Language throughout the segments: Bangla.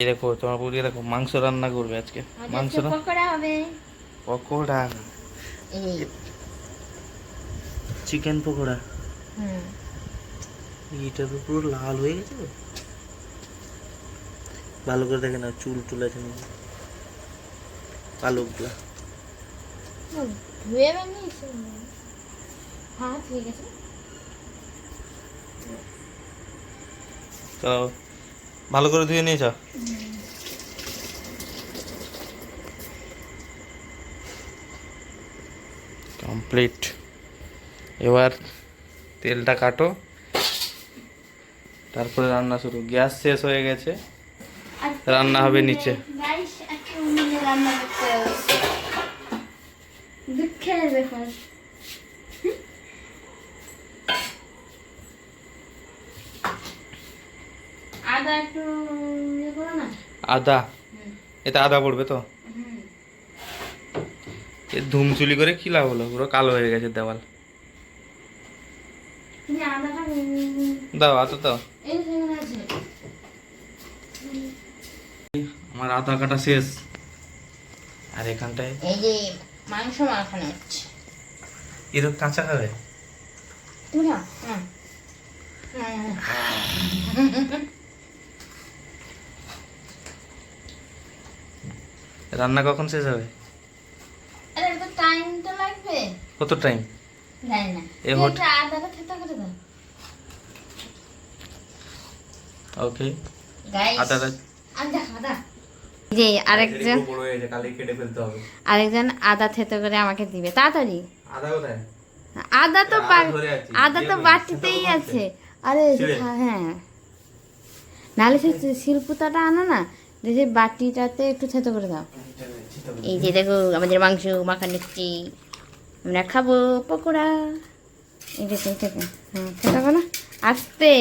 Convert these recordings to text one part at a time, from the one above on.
এই দেখো তোমার বৌদি দেখো মাংস রান্না করবে আজকে। মাংস পকোড়া হবে। পকোড়া? চিকেন পকোড়া। হুম। এটা তো পুরো লাল হয়ে গেছে ভালো করে দেখে না চুল টুল আছে নাকি? পালকগুলা ধুয়ে বানিয়েছে। হ্যাঁ তো ভালো করে ধুয়ে নিয়েছ কমপ্লিট। এবার তেলটা কাটো। তারপরে রান্না শুরু। গ্যাস শেষ হয়ে গেছে। রান্না হবে নিচে। রান্না করতে হবে। দুঃখের ব্যাপার আদা একটু ইয়ে না? আদা। এতে আদা পড়বে তো? এ ধুমচুলি করে কি লাভ হলো? পুরো কালো হয়ে গেছে দেওয়াল। দাও সেখানে আছে। আমার আদা কাটা শেষ। আর এখানটায়? এই যে মাংস মাখানো হচ্ছে। এরকম কাঁচা খাবে? তুমি না রান্না কখন শেষ হবে? টাইম তো লাগবে। কত টাইম জানি না। এ তুই আদাটা থেতো করে দাও ওকে গাইস আদাটা আদা আদা যে আরেকজন বড় হয়ে গেছে কালি কেটে ফেলতে হবে। আরেকজন আদা থেতো করে আমাকে দিবে। তাড়াতাড়ি। আদা কোথায়? আদা তো আদা বা- আদা তো বাটিতেই আছে। আরে হ্যাঁ। নাহলে সে শিলপুতাটা আনো না। যে বাটিটাতে একটু থেতো করে দাও। এই যে দেখো আমাদের মাংস মাখা নিচ্ছি আমরা খাব পকোড়া। যে থেকে হ্যাঁ থেতো করো আসতে।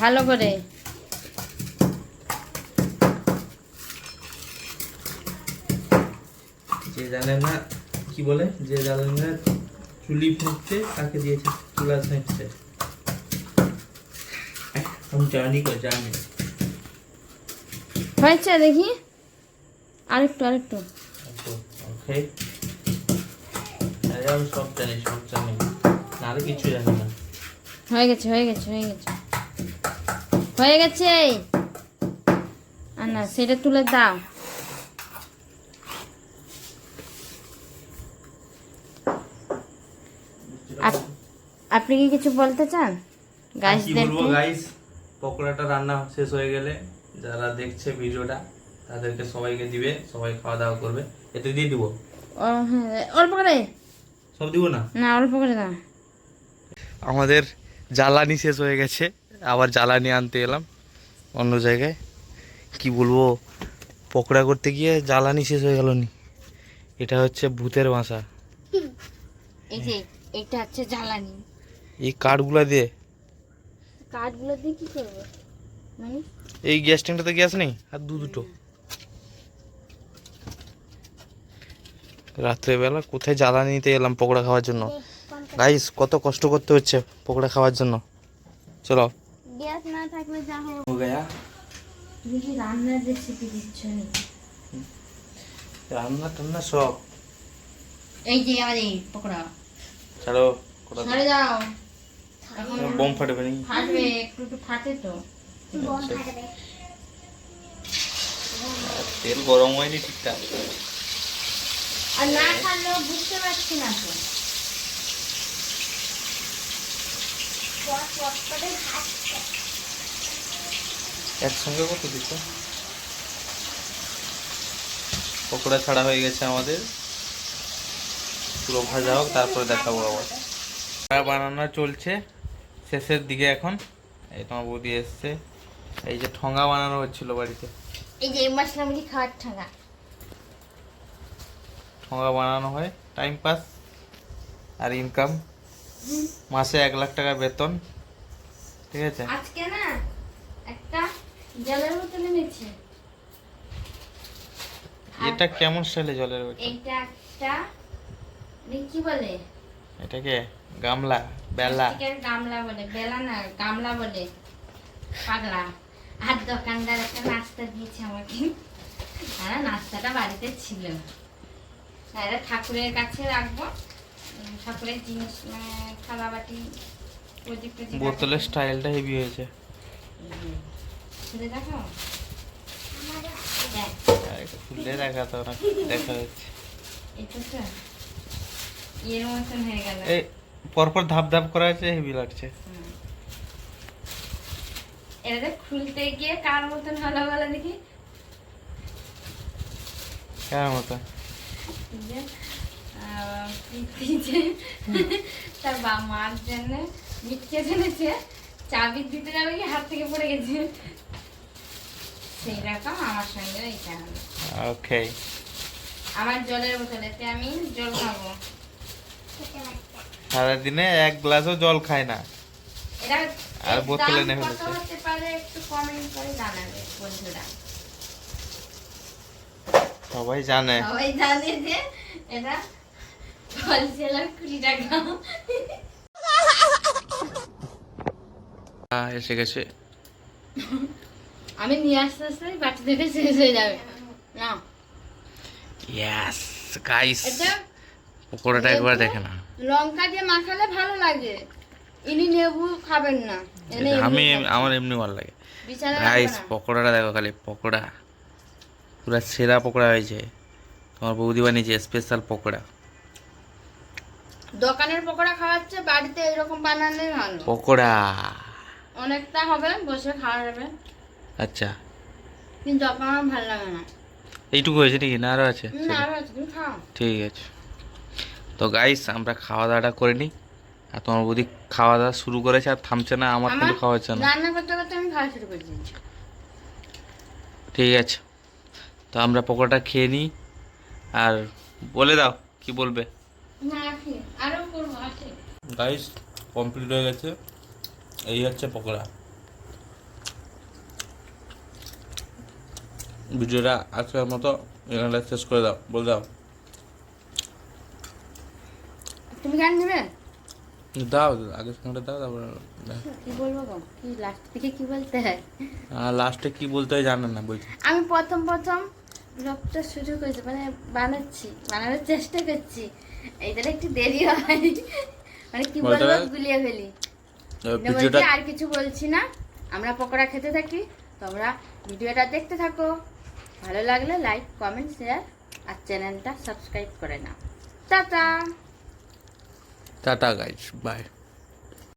ভালো করে। যে জানে না কি বলে? যে জানে চুলি ফুটতে তাকে দিয়েছে চুলা সেঁটতে আমি জানি কো জানি। হয়েছে দেখি। আরেকটু আরেকটু। ওকে। আমি সব জানি সব জানি। না আর কিছু জানি না। হয়ে গেছে হয়ে গেছে হয়ে গেছে। হয়ে গেছে। আর না সেটা তুলে দাও। আপনি কি কিছু বলতে চান? কি বলব গাইসদেরকে গাইস পকোড়াটা রান্না শেষ হয়ে গেলে যারা দেখছে ভিডিওটা তাদেরকে সবাইকে দিবে সবাই খাওয়া দাওয়া করবে। এতে দিয়ে দিব। হ্যাঁ অল্প করে। সব দিব না? না অল্প করে দাও। আমাদের জ্বালানি শেষ হয়ে গেছে। আবার জ্বালানি আনতে এলাম। অন্য জায়গায়। কি বলব পকোড়া করতে গিয়ে জ্বালানি শেষ হয়ে গেল নি। এটা হচ্ছে ভূতের বাসা। এই যে এটা হচ্ছে জ্বালানি। এই কাঠগুলা দিয়ে? কাঠগুলো দিয়ে কি করব? মানে? এই গ্যাস ট্যাঙ্কটাতে গ্যাস নেই? আর দু দুটো। রাত্রেবেলা কোথায় জ্বালানি নিতে এলাম পকোড়া খাওয়ার জন্য? গাইস কত কষ্ট করতে হচ্ছে পকোড়া খাওয়ার জন্য। চলো। গ্যাস না থাকলে যা হোক হো গয়া। তুমি কি রান্নার রেসিপি দিচ্ছ নাকি? রান্না টান্না সব। এই যে আমাদের পকোড়া। ছাড়ো কোথা যাও? বোম ফাটবে নাকি? ফাটবে একটু একটু ফাটে তো। তেল গরম হয়নি ঠিকঠাক। আর না খালেও বুঝতে পারছি না তো। একসঙ্গে কত দিচ্ছ পকোড়া ছাড়া হয়ে গেছে আমাদের। পুরো ভাজা হোক তারপরে দেখাবো আবার। বানানো চলছে শেষের দিকে এখন। এই তোমার বৌদি এসছে। এই যে ঠোঙা বানানো হচ্ছিল বাড়িতে। এই যে মশলা মুড়ি খাওয়ার ঠাঙ্গা ঠোঙা বানানো হয় টাইম পাস আর ইনকাম মাসে এক লাখ টাকা বেতন ঠিক আছে? আজকে না একটা জলের বোতল এনেছে। এটা কেমন স্টাইলে জলের বোতল? এইটা একটা কি বলে? এটাকে গামলা বেলা। গামলা বলে বেলা না গামলা বলে। পাগলা। আর দোকানদার একটা নাস্তা দিয়েছে আমাকে। আর নাস্তাটা বাড়িতে ছিল। আর এটা ঠাকুরের কাছে রাখব। ঠাকুরের জিনিস মানে থালা বাটি বোতলের স্টাইলটা হেভি হয়েছে। খুলে দেখো। খুলে দেখা তো দেখা যাচ্ছে। এটা তো। এর মতন হয়ে গেল। এই পরপর ধাপ ধাপ করা আছে হেভি লাগছে। এটা খুলতে গিয়ে কার মতন হলো বলে দেখি। কেমন মতো? যে, আহ, প্রীতি যে তার বা মার জন্য মিটকে জেনেছে চাবি দিতে যাবে কি হাত থেকে পড়ে গেছে। সেই রকম আমার সঙ্গে এটা হলো। ওকে আমার জলের বোতলেতে আমি জল খাব। সারাদিনে এক গ্লাসও জল খায় না। আর বোতলে দাম নেমে কত পারে একটু কমেন্ট করে জানাবে বন্ধুরা। সবাই জানে। সবাই জানে যে এটা এসে গেছে। আমি নিয়ে আসতে আসতে বাটি থেকে শেষ হয়ে যাবে। না। ইয়েস গাইস পকোড়াটা একবার দেখে না লঙ্কা দিয়ে মাখালে ভালো লাগে। ইনি নেবু খাবেন না। আমি আমার এমনি ভালো লাগে। না। পকোড়াটা দেখো খালি পকোড়া। পুরো সেরা পকোড়া হয়েছে। তোমার বৌদি বানিয়েছে স্পেশাল পকোড়া। দোকানের পকোড়া খাওয়াচ্ছে বাড়িতে এরকম বানালে ভালো। পকোড়া। অনেকটা হবে বসে খাওয়া যাবে। আচ্ছা। কিন্তু আমার ভালো লাগে না। এইটুকু হয়েছে নাকি? না আরও আছে? না আরও আছে, তুমি খাও। ঠিক আছে। তো গাইস আমরা খাওয়া দাওয়াটা করে নিই। আর তোমার বৌদি খাওয়া দাওয়া শুরু করেছে আর থামছে না আমার কিন্তু খাওয়া হচ্ছে না। রান্না করতে করতে আমি খাওয়া শুরু করে দিয়েছি। ঠিক আছে। তো আমরা পকোড়াটা খেয়ে নিই। আর বলে দাও কি বলবে? না আছে। আরও করব আছে। গাইস কমপ্লিট হয়ে গেছে। এই হচ্ছে পকোড়া। ভিডিওটা আজকের মতো এখানটা শেষ করে দাও। বলে দাও। তুমি কেন নেবে দাও আগের সঙ্গে দাও তারপর কি বলব গো? কি লাস্ট থেকে কি বলতে হয়? লাস্টে কি বলতে হয় জানেন না বলছি। আমি প্রথম প্রথম ব্লগটা শুরু করেছি মানে বানাচ্ছি বানানোর চেষ্টা করছি। এইটার একটু দেরি হয়। মানে কি বলব গুলিয়ে ফেলি। আর কিছু বলছি না। আমরা পকোড়া খেতে থাকি তোমরা ভিডিওটা দেখতে থাকো। ভালো লাগলে লাইক কমেন্ট শেয়ার আর চ্যানেলটা সাবস্ক্রাইব করে নাও। টাটা! Tata guys bye